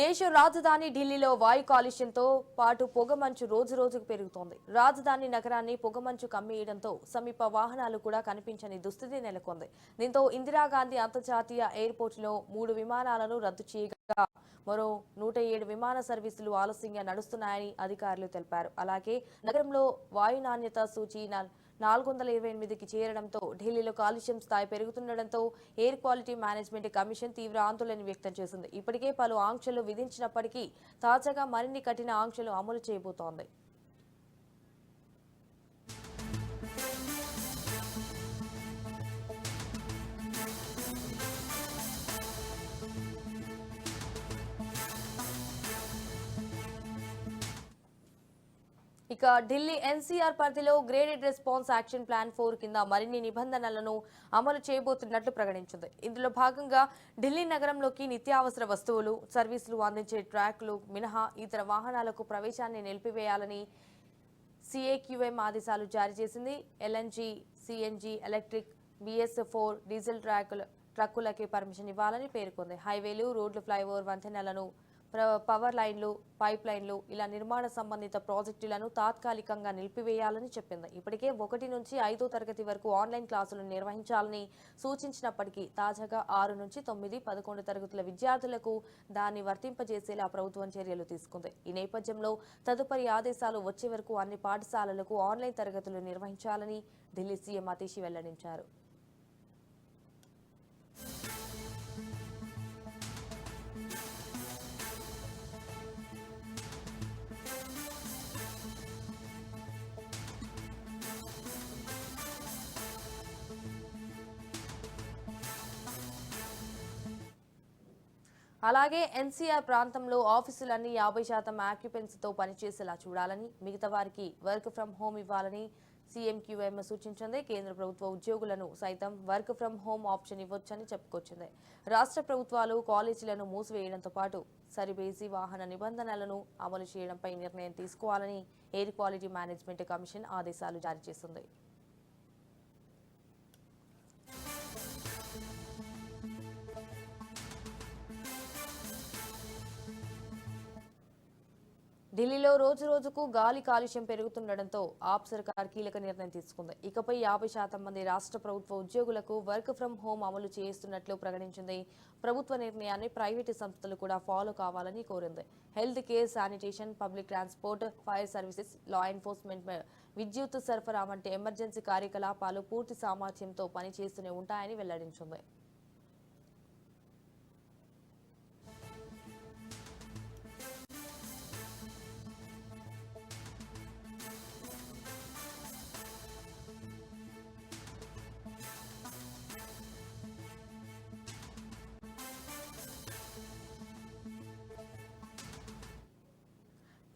దేశ రాజధాని ఢిల్లీలో వాయు కాలుష్యంతో పాటు పొగమంచు రోజు రోజుకు పెరుగుతోంది. రాజధాని నగరాన్ని పొగమంచు కమ్మేయడంతో సమీప వాహనాలు కూడా కనిపించని దుస్థితి నెలకొంది. దీంతో ఇందిరాగాంధీ అంతర్జాతీయ ఎయిర్పోర్టులో మూడు విమానాలను రద్దు చేయగా మరో నూట ఏడు విమాన సర్వీసులు ఆలస్యంగా నడుస్తున్నాయని అధికారులు తెలిపారు. అలాగే నగరంలో వాయు నాణ్యత సూచి నాలుగు వందల ఇరవై ఎనిమిదికి చేరడంతో ఢిల్లీలో కాలుష్యం స్థాయి పెరుగుతుండటంతో ఎయిర్ క్వాలిటీ మేనేజ్మెంట్ కమిషన్ తీవ్ర ఆందోళన వ్యక్తం చేసింది. ఇప్పటికే పలు ఆంక్షలు విధించినప్పటికీ తాజాగా మరిన్ని కఠిన ఆంక్షలు అమలు చేయబోతోంది. ఇక ఢిల్లీ ఎన్సీఆర్ పరిధిలో graded response action plan four కింద మరిన్ని నిబంధనలను అమలు చేయబోతున్నట్లు ప్రకటించింది. ఇందులో భాగంగా ఢిల్లీ నగరంలోకి నిత్యావసర వస్తువులు సర్వీసులు అందించే ట్రాక్లు మినహా ఇతర వాహనాలకు ప్రవేశాన్ని నిలిపివేయాలని సిఏక్యూఎం ఆదేశాలు జారీ చేసింది. LNG CNG electric BS four diesel ట్రాకుల ట్రక్కులకి పర్మిషన్ ఇవ్వాలని పేర్కొంది. హైవేలు రోడ్లు ఫ్లైఓవర్ వంతెనలను పవర్ లైన్లు పైప్ లైన్లు ఇలా నిర్మాణ సంబంధిత ప్రాజెక్టులను తాత్కాలికంగా నిలిపివేయాలని చెప్పింది. ఇప్పటికే ఒకటి నుంచి ఐదో తరగతి వరకు ఆన్లైన్ క్లాసులు నిర్వహించాలని సూచించినప్పటికీ తాజాగా ఆరు నుంచి తొమ్మిది పదకొండు తరగతుల విద్యార్థులకు దాన్ని వర్తింపజేసేలా ప్రభుత్వం చర్యలు తీసుకుంది. ఈ నేపథ్యంలో తదుపరి ఆదేశాలు వచ్చే వరకు అన్ని పాఠశాలలకు ఆన్లైన్ తరగతులు నిర్వహించాలని ఢిల్లీ సీఎం అతీషి వెల్లడించారు. అలాగే ఎన్సీఆర్ ప్రాంతంలో ఆఫీసులన్నీ యాభై శాతం ఆక్యుపెన్సీతో పనిచేసేలా చూడాలని మిగతా వారికి వర్క్ ఫ్రం హోమ్ ఇవ్వాలని సీఎంక్యూఎం సూచించింది. కేంద్ర ప్రభుత్వ ఉద్యోగులను సైతం వర్క్ ఫ్రం హోమ్ ఆప్షన్ ఇవ్వొచ్చని చెప్పుకొచ్చింది. రాష్ట్ర ప్రభుత్వాలు కాలేజీలను మూసివేయడంతో పాటు సరిబేసి వాహన నిబంధనలను అమలు చేయడంపై నిర్ణయం తీసుకోవాలని ఎయిర్ క్వాలిటీ మేనేజ్మెంట్ కమిషన్ ఆదేశాలు జారీ చేసింది. ఢిల్లీలో రోజు రోజుకు గాలి కాలుష్యం పెరుగుతుండటంతో ఆప్ సర్కార్ కీలక నిర్ణయం తీసుకుంది. ఇకపై యాభై శాతం మంది రాష్ట్ర ప్రభుత్వ ఉద్యోగులకు వర్క్ ఫ్రం హోం అమలు చేస్తున్నట్లు ప్రకటించింది. ప్రభుత్వ నిర్ణయాన్ని ప్రైవేటు సంస్థలు కూడా ఫాలో కావాలని కోరింది. Health care sanitation public transport fire services law enforcement విద్యుత్ సరఫరా వంటి ఎమర్జెన్సీ కార్యకలాపాలు పూర్తి సామర్థ్యంతో పనిచేస్తూనే ఉంటాయని వెల్లడించింది.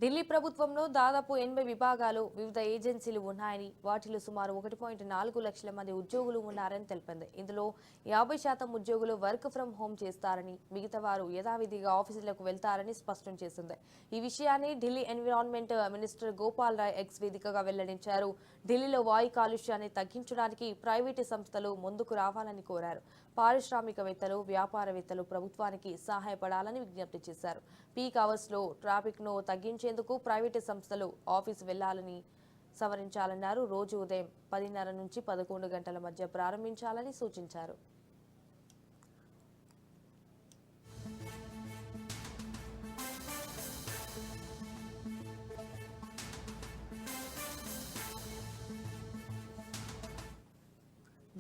ఢిల్లీ ప్రభుత్వంలో దాదాపు ఎనభై విభాగాలు వివిధ ఏజెన్సీలు ఉన్నాయని వాటిలో సుమారు ఒకటి పాయింట్ నాలుగు లక్షల మంది ఉద్యోగులు ఉన్నారని తెలిపింది. ఇందులో యాభై శాతం ఉద్యోగులు వర్క్ ఫ్రం హోం చేస్తారని మిగతా వారు యథావిధిగా ఆఫీసులకు వెళ్తారని స్పష్టం చేసింది. ఈ విషయాన్ని Delhi environment minister Gopal Rai X వేదికగా వెల్లడించారు. ఢిల్లీలో వాయు కాలుష్యాన్ని తగ్గించడానికి ప్రైవేటు సంస్థలు ముందుకు రావాలని కోరారు. పారిశ్రామికవేత్తలు వ్యాపారవేత్తలు ప్రభుత్వానికి సహాయపడాలని విజ్ఞప్తి చేశారు. పీక్ అవర్స్లో ట్రాఫిక్ చేసేందుకు ప్రైవేటు సంస్థలు ఆఫీసు వెళ్ళాలని సవరించాలన్నారు. రోజు ఉదయం పదిన్నర నుంచి పదకొండు గంటల మధ్య ప్రారంభించాలని సూచించారు.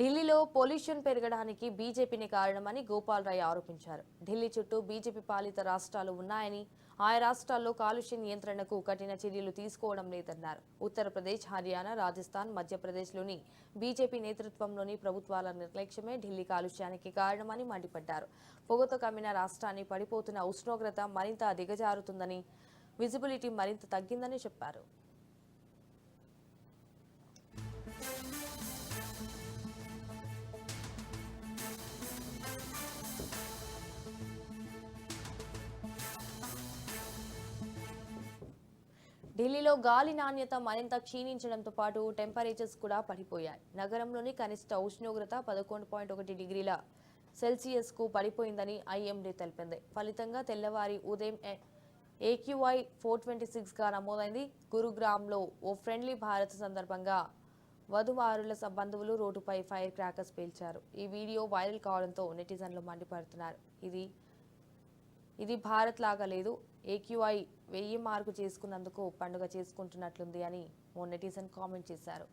ఢిల్లీలో పొల్యూషన్ పెరగడానికి బీజేపీని కారణమని గోపాల్ రాయ్ ఆరోపించారు. ఢిల్లీ చుట్టూ బీజేపీ పాలిత రాష్ట్రాలు ఉన్నాయని ఆయా రాష్ట్రాల్లో కాలుష్య నియంత్రణకు కఠిన చర్యలు తీసుకోవడం లేదన్నారు. ఉత్తరప్రదేశ్ హర్యానా రాజస్థాన్ మధ్యప్రదేశ్లోని బీజేపీ నేతృత్వంలోని ప్రభుత్వాల నిర్లక్ష్యమే ఢిల్లీ కాలుష్యానికి కారణమని మండిపడ్డారు. పొగతో కమ్మిన రాష్ట్రాన్ని పడిపోతున్న ఉష్ణోగ్రత మరింత దిగజారుతుందని విజిబిలిటీ మరింత తగ్గిందని చెప్పారు. ఢిల్లీలో గాలి నాణ్యత మరింత క్షీణించడంతో పాటు టెంపరేచర్స్ కూడా పడిపోయాయి. నగరంలోని కనిష్ట ఉష్ణోగ్రత పదకొండు పాయింట్ ఒకటి డిగ్రీల సెల్సియస్కు పడిపోయిందని ఐఎండీ తెలిపింది. ఫలితంగా తెల్లవారి ఉదయం ఏ- ఏక్యూఐ ఫోర్ ట్వంటీ సిక్స్గా నమోదైంది. గురుగ్రామ్లో ఓ ఫ్రెండ్లీ భారత్ సందర్భంగా వధువారుల బంధువులు రోడ్డుపై ఫైర్ క్రాకర్స్ పేల్చారు. ఈ వీడియో వైరల్ కావడంతో నెటిజన్లు మండిపడుతున్నారు. ఇది ఇది భారత్ లాగా లేదు. ఏక్యూఐ వెయ్యి మార్కు చేసుకున్నందుకు పండుగ చేసుకుంటున్నట్లుంది అని ఓ నెటిజన్ కామెంట్ చేశారు.